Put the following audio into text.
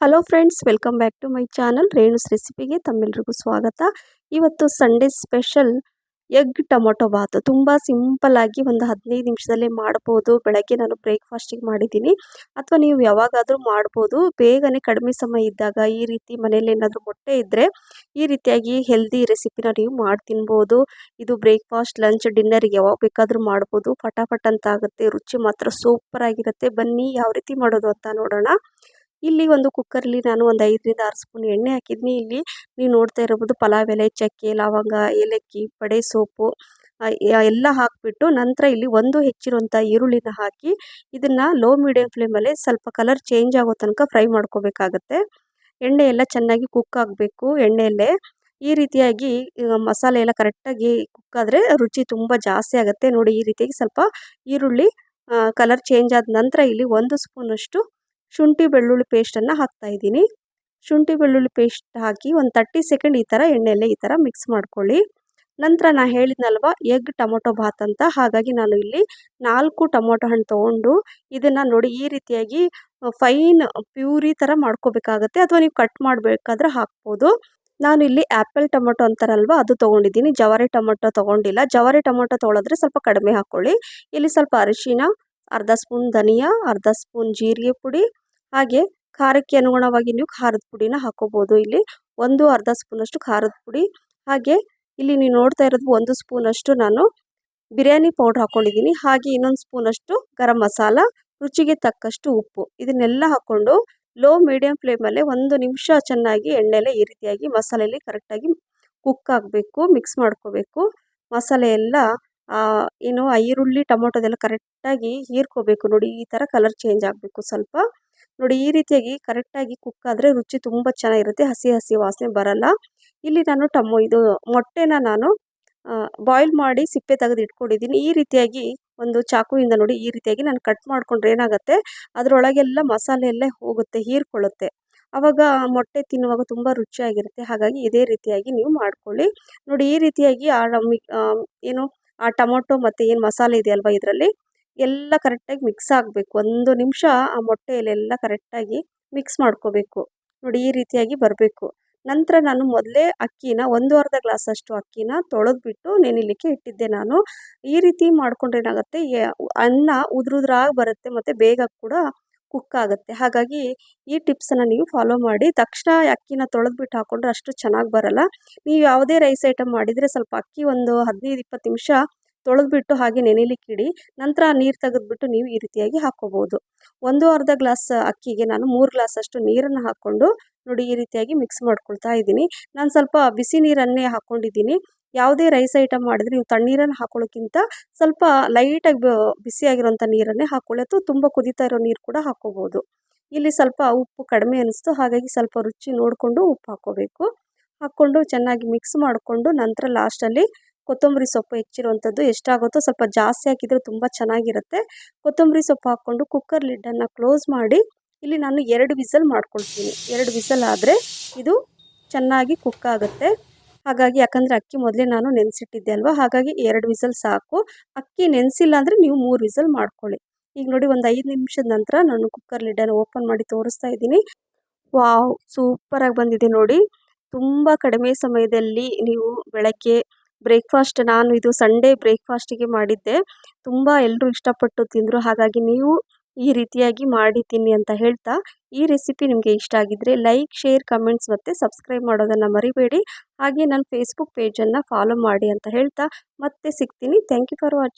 Hello friends welcome back to my channel Renu's ರೆಸಿಪಿಗೆ ತಮ್ಮೆಲ್ರಿಗೂ ಸ್ವಾಗತ. ಇವತ್ತು Sunday special egg tomato bath ತುಂಬ ಸಿಂಪಲ್ಲಾಗಿ ಒಂದು ಹದಿನೈದು ನಿಮಿಷದಲ್ಲೇ ಮಾಡ್ಬೋದು. ಬೆಳಗ್ಗೆ ನಾನು ಬ್ರೇಕ್ಫಾಸ್ಟಿಗೆ ಮಾಡಿದ್ದೀನಿ. ಅಥವಾ ನೀವು ಯಾವಾಗಾದರೂ ಮಾಡ್ಬೋದು. ಬೇಗನೆ ಕಡಿಮೆ ಸಮಯ ಇದ್ದಾಗ ಈ ರೀತಿ ಮನೇಲಿ ಏನಾದರೂ ಮೊಟ್ಟೆ ಇದ್ದರೆ ಈ ರೀತಿಯಾಗಿ ಹೆಲ್ದಿ ರೆಸಿಪಿನ ನೀವು ಮಾಡಿ ತಿನ್ಬೋದು. ಇದು ಬ್ರೇಕ್ಫಾಸ್ಟ್ ಲಂಚ್ ಡಿನ್ನರ್ಗೆ ಯಾವಾಗ ಬೇಕಾದರೂ ಮಾಡ್ಬೋದು. ಫಟಾಫಟ್ ಅಂತ ಆಗುತ್ತೆ. ರುಚಿ ಮಾತ್ರ ಸೂಪರ್ ಆಗಿರುತ್ತೆ. ಬನ್ನಿ, ಯಾವ ರೀತಿ ಮಾಡೋದು ಅಂತ ನೋಡೋಣ. ಇಲ್ಲಿ ಒಂದು ಕುಕ್ಕರಲ್ಲಿ ನಾನು ಒಂದು ಐದರಿಂದ ಆರು ಸ್ಪೂನ್ ಎಣ್ಣೆ ಹಾಕಿದ್ನಿ. ಇಲ್ಲಿ ನೀವು ನೋಡ್ತಾ ಇರಬಹುದು ಪಲಾವ್ ಎಲೆ ಚಕ್ಕೆ, ಲವಂಗ, ಏಲಕ್ಕಿ ಬಡೆ ಸೋಪು ಎಲ್ಲ ಹಾಕಿಬಿಟ್ಟು ನಂತರ ಇಲ್ಲಿ ಒಂದು ಹೆಚ್ಚಿರುವಂಥ ಈರುಳ್ಳಿನ ಹಾಕಿ ಇದನ್ನು ಲೋ ಮೀಡಿಯಮ್ ಫ್ಲೇಮಲ್ಲಿ ಸ್ವಲ್ಪ ಕಲರ್ ಚೇಂಜ್ ಆಗೋ ತನಕ ಫ್ರೈ ಮಾಡ್ಕೋಬೇಕಾಗತ್ತೆ. ಎಣ್ಣೆ ಎಲ್ಲ ಚೆನ್ನಾಗಿ ಕುಕ್ ಆಗಬೇಕು. ಎಣ್ಣೆಯಲ್ಲೇ ಈ ರೀತಿಯಾಗಿ ಮಸಾಲೆ ಎಲ್ಲ ಕರೆಕ್ಟಾಗಿ ಕುಕ್ ಆದರೆ ರುಚಿ ತುಂಬ ಜಾಸ್ತಿ ಆಗುತ್ತೆ. ನೋಡಿ ಈ ರೀತಿಯಾಗಿ ಸ್ವಲ್ಪ ಈರುಳ್ಳಿ ಕಲರ್ ಚೇಂಜ್ ಆದ ನಂತರ ಇಲ್ಲಿ ಒಂದು ಸ್ಪೂನಷ್ಟು ಶುಂಠಿ ಬೆಳ್ಳುಳ್ಳಿ ಪೇಸ್ಟನ್ನು ಹಾಕ್ತಾ ಇದ್ದೀನಿ. ಶುಂಠಿ ಬೆಳ್ಳುಳ್ಳಿ ಪೇಸ್ಟ್ ಹಾಕಿ ಒಂದು ತರ್ಟಿ ಸೆಕೆಂಡ್ ಈ ಥರ ಎಣ್ಣೆಯಲ್ಲೇ ಈ ಥರ ಮಿಕ್ಸ್ ಮಾಡ್ಕೊಳ್ಳಿ. ನಂತರ ನಾನು ಹೇಳಿದ್ನಲ್ವ ಎಗ್ ಟೊಮೊಟೊ ಬಾತ್ ಅಂತ. ಹಾಗಾಗಿ ನಾನು ಇಲ್ಲಿ ನಾಲ್ಕು ಟೊಮೊಟೊ ಹಣ್ಣು ತೊಗೊಂಡು ಇದನ್ನು ನೋಡಿ ಈ ರೀತಿಯಾಗಿ ಫೈನ್ ಪ್ಯೂರಿ ಥರ ಮಾಡ್ಕೋಬೇಕಾಗತ್ತೆ. ಅಥವಾ ನೀವು ಕಟ್ ಮಾಡಬೇಕಾದ್ರೆ ಹಾಕ್ಬೋದು. ನಾನು ಇಲ್ಲಿ ಆ್ಯಪಲ್ ಟೊಮೊಟೊ ಅಂತಾರಲ್ವ, ಅದು ತೊಗೊಂಡಿದ್ದೀನಿ. ಜವಾರಿ ಟೊಮೊಟೊ ತೊಗೊಂಡಿಲ್ಲ. ಜವಾರಿ ಟೊಮೊಟೊ ತೊಗೊಳಿದ್ರೆ ಸ್ವಲ್ಪ ಕಡಿಮೆ ಹಾಕ್ಕೊಳ್ಳಿ. ಇಲ್ಲಿ ಸ್ವಲ್ಪ ಅರಿಶಿನ ಅರ್ಧ ಸ್ಪೂನ್ ಧನಿಯಾ, ಅರ್ಧ ಸ್ಪೂನ್ ಜೀರಿಗೆ ಪುಡಿ, ಹಾಗೆ ಖಾರಕ್ಕೆ ಅನುಗುಣವಾಗಿ ನೀವು ಖಾರದ ಪುಡಿನ ಹಾಕೋಬೋದು. ಇಲ್ಲಿ ಒಂದು ಅರ್ಧ ಸ್ಪೂನಷ್ಟು ಖಾರದ ಪುಡಿ, ಹಾಗೆ ಇಲ್ಲಿ ನೀವು ನೋಡ್ತಾ ಇರೋದು ಒಂದು ಸ್ಪೂನಷ್ಟು ನಾನು ಬಿರಿಯಾನಿ ಪೌಡ್ರ್ ಹಾಕ್ಕೊಂಡಿದ್ದೀನಿ ಹಾಗೆ ಇನ್ನೊಂದು ಸ್ಪೂನಷ್ಟು ಗರಂ ಮಸಾಲ, ರುಚಿಗೆ ತಕ್ಕಷ್ಟು ಉಪ್ಪು. ಇದನ್ನೆಲ್ಲ ಹಾಕ್ಕೊಂಡು ಲೋ ಮೀಡಿಯಮ್ ಫ್ಲೇಮಲ್ಲೇ ಒಂದು ನಿಮಿಷ ಚೆನ್ನಾಗಿ ಎಣ್ಣೆಲೆ ಈ ರೀತಿಯಾಗಿ ಮಸಾಲೆಯಲ್ಲಿ ಕರೆಕ್ಟಾಗಿ ಕುಕ್ ಆಗಬೇಕು, ಮಿಕ್ಸ್ ಮಾಡ್ಕೋಬೇಕು. ಮಸಾಲೆ ಎಲ್ಲ ಏನು ಈರುಳ್ಳಿ ಟೊಮೊಟೊದೆಲ್ಲ ಕರೆಕ್ಟಾಗಿ ಹೀರ್ಕೋಬೇಕು. ನೋಡಿ, ಈ ಥರ ಕಲರ್ ಚೇಂಜ್ ಆಗಬೇಕು ಸ್ವಲ್ಪ. ನೋಡಿ, ಈ ರೀತಿಯಾಗಿ ಕರೆಕ್ಟಾಗಿ ಕುಕ್ ಆದರೆ ರುಚಿ ತುಂಬ ಚೆನ್ನಾಗಿರುತ್ತೆ. ಹಸಿ ಹಸಿ ವಾಸನೆ ಬರಲ್ಲ. ಇಲ್ಲಿ ನಾನು ಟಮೊ, ಇದು ಮೊಟ್ಟೆನ ನಾನು ಬಾಯ್ಲ್ ಮಾಡಿ ಸಿಪ್ಪೆ ತೆಗೆದು ಇಟ್ಕೊಂಡಿದ್ದೀನಿ. ಈ ರೀತಿಯಾಗಿ ಒಂದು ಚಾಕುವಿಂದ ನೋಡಿ, ಈ ರೀತಿಯಾಗಿ ನಾನು ಕಟ್ ಮಾಡಿಕೊಂಡ್ರೆ ಏನಾಗುತ್ತೆ? ಅದರೊಳಗೆಲ್ಲ ಮಸಾಲೆ ಎಲ್ಲ ಹೋಗುತ್ತೆ, ಹೀರ್ಕೊಳ್ಳುತ್ತೆ. ಆವಾಗ ಮೊಟ್ಟೆ ತಿನ್ನುವಾಗ ತುಂಬ ರುಚಿಯಾಗಿರುತ್ತೆ. ಹಾಗಾಗಿ ಇದೇ ರೀತಿಯಾಗಿ ನೀವು ಮಾಡ್ಕೊಳ್ಳಿ. ನೋಡಿ, ಈ ರೀತಿಯಾಗಿ ಆ, ಏನು ಆ ಟೊಮೊಟೊ ಮತ್ತು ಏನು ಮಸಾಲೆ ಇದೆಯಲ್ವ ಇದರಲ್ಲಿ, ಎಲ್ಲ ಕರೆಕ್ಟಾಗಿ ಮಿಕ್ಸ್ ಆಗಬೇಕು. ಒಂದು ನಿಮಿಷ ಆ ಮೊಟ್ಟೆಯಲ್ಲೆಲ್ಲ ಕರೆಕ್ಟಾಗಿ ಮಿಕ್ಸ್ ಮಾಡ್ಕೋಬೇಕು. ನೋಡಿ ಈ ರೀತಿಯಾಗಿ ಬರಬೇಕು. ನಂತರ ನಾನು ಮೊದಲೇ ಅಕ್ಕಿನ ಒಂದು ಅರ್ಧ ಗ್ಲಾಸಷ್ಟು ಅಕ್ಕಿನ ತೊಳೆದ್ಬಿಟ್ಟು ನೆನಿಲಿಕ್ಕೆ ಇಟ್ಟಿದ್ದೆ ನಾನು. ಈ ರೀತಿ ಮಾಡ್ಕೊಂಡ್ರೆ ಏನಾಗುತ್ತೆ ಅನ್ನ ಉದುರುದ್ರಾಗಿ ಬರುತ್ತೆ ಮತ್ತು ಬೇಗ ಕೂಡ ಕುಕ್ ಆಗುತ್ತೆ. ಹಾಗಾಗಿ ಈ ಟಿಪ್ಸನ್ನು ನೀವು ಫಾಲೋ ಮಾಡಿ, ತಕ್ಷಣ ಅಕ್ಕಿನ ತೊಳೆದ್ಬಿಟ್ಟು ಹಾಕ್ಕೊಂಡ್ರೆ ಅಷ್ಟು ಚೆನ್ನಾಗಿ ಬರಲ್ಲ. ನೀವು ಯಾವುದೇ ರೈಸ್ ಐಟಮ್ ಮಾಡಿದರೆ ಸ್ವಲ್ಪ ಅಕ್ಕಿ ಒಂದು ಹದಿನೈದು, ಇಪ್ಪತ್ತು ನಿಮಿಷ ತೊಳೆದ್ಬಿಟ್ಟು ಹಾಗೆ ನೆನೆಲಿಕ್ಕೆ ಇಡಿ. ನಂತರ ನೀರು ತೆಗೆದ್ಬಿಟ್ಟು ನೀವು ಈ ರೀತಿಯಾಗಿ ಹಾಕ್ಕೋಬೋದು ಒಂದು ಅರ್ಧ ಗ್ಲಾಸ್ ಅಕ್ಕಿಗೆ ನಾನು ಮೂರು ಗ್ಲಾಸಷ್ಟು ನೀರನ್ನು ಹಾಕ್ಕೊಂಡು ನೋಡಿ ಈ ರೀತಿಯಾಗಿ ಮಿಕ್ಸ್ ಮಾಡ್ಕೊಳ್ತಾ ಇದ್ದೀನಿ. ನಾನು ಸ್ವಲ್ಪ ಬಿಸಿ ನೀರನ್ನೇ ಹಾಕ್ಕೊಂಡಿದ್ದೀನಿ ಯಾವುದೇ ರೈಸ್ ಐಟಮ್ ಮಾಡಿದ್ರೆ ನೀವು ತಣ್ಣೀರನ್ನು ಹಾಕೊಳ್ಳೋಕ್ಕಿಂತ ಸ್ವಲ್ಪ ಲೈಟಾಗಿ ಬಿಸಿಯಾಗಿರೋಂಥ ನೀರನ್ನೇ ಹಾಕ್ಕೊಳ್ಳಿ ಅಥವಾ ತುಂಬ ಕುದೀತಾ ಇರೋ ನೀರು ಕೂಡ ಹಾಕ್ಕೋಬೋದು ಇಲ್ಲಿ ಸ್ವಲ್ಪ ಉಪ್ಪು ಕಡಿಮೆ ಅನ್ನಿಸ್ತು ಹಾಗಾಗಿ ಸ್ವಲ್ಪ ರುಚಿ ನೋಡಿಕೊಂಡು ಉಪ್ಪು ಹಾಕೋಬೇಕು. ಹಾಕ್ಕೊಂಡು ಚೆನ್ನಾಗಿ ಮಿಕ್ಸ್ ಮಾಡಿಕೊಂಡು ನಂತರ ಲಾಸ್ಟಲ್ಲಿ ಕೊತ್ತಂಬರಿ ಸೊಪ್ಪು ಹೆಚ್ಚಿರುವಂಥದ್ದು ಎಷ್ಟಾಗುತ್ತೋ ಸ್ವಲ್ಪ ಜಾಸ್ತಿ ಹಾಕಿದರೆ ತುಂಬ ಚೆನ್ನಾಗಿರುತ್ತೆ. ಕೊತ್ತಂಬರಿ ಸೊಪ್ಪು ಹಾಕ್ಕೊಂಡು ಕುಕ್ಕರ್ ಲಿಡ್ಡನ್ನು ಕ್ಲೋಸ್ ಮಾಡಿ ಇಲ್ಲಿ ನಾನು ಎರಡು ವಿಸಲ್ ಮಾಡ್ಕೊಳ್ತೀನಿ. ಎರಡು ವಿಸಲ್ ಆದರೆ ಇದು ಚೆನ್ನಾಗಿ ಕುಕ್ ಆಗುತ್ತೆ. ಹಾಗಾಗಿ ಯಾಕಂದರೆ ಅಕ್ಕಿ ಮೊದಲೇ ನಾನು ನೆನೆಸಿಟ್ಟಿದ್ದೆ ಅಲ್ವಾ? ಹಾಗಾಗಿ ಎರಡು ವಿಸಲ್ ಸಾಕು. ಅಕ್ಕಿ ನೆನೆಸಿಲ್ಲ ಅಂದರೆ ನೀವು ಮೂರು ವಿಸಲ್ ಮಾಡ್ಕೊಳ್ಳಿ. ಈಗ ನೋಡಿ ಒಂದು ಐದು ನಿಮಿಷದ ನಂತರ ನಾನು ಕುಕ್ಕರ್ ಲಿಡ್ಡನ್ನು ಓಪನ್ ಮಾಡಿ ತೋರಿಸ್ತಾ ಇದ್ದೀನಿ. ವಾವ್! ಸೂಪರಾಗಿ ಬಂದಿದೆ ನೋಡಿ. ತುಂಬ ಕಡಿಮೆ ಸಮಯದಲ್ಲಿ ನೀವು ಬೆಳಗ್ಗೆ ಬ್ರೇಕ್ಫಾಸ್ಟ್ ನಾನು ಇದು ಸಂಡೇ ಬ್ರೇಕ್ಫಾಸ್ಟಿಗೆ ಮಾಡಿದ್ದೆ. ತುಂಬ ಎಲ್ಲರೂ ಇಷ್ಟಪಟ್ಟು ತಿಂದರು. ಹಾಗಾಗಿ ನೀವು ಈ ರೀತಿಯಾಗಿ ಮಾಡಿ ತಿನ್ನಿ ಅಂತ ಹೇಳ್ತಾ, ಈ ರೆಸಿಪಿ ನಿಮಗೆ ಇಷ್ಟ ಆಗಿದ್ದರೆ ಲೈಕ್ ಶೇರ್ ಕಮೆಂಟ್ಸ್ ಮತ್ತು ಸಬ್ಸ್ಕ್ರೈಬ್ ಮಾಡೋದನ್ನು ಮರಿಬೇಡಿ. ಹಾಗೆ ನನ್ನ ಫೇಸ್ಬುಕ್ ಪೇಜನ್ನು ಫಾಲೋ ಮಾಡಿ ಅಂತ ಹೇಳ್ತಾ, ಮತ್ತೆ ಸಿಗ್ತೀನಿ. Thank you for watching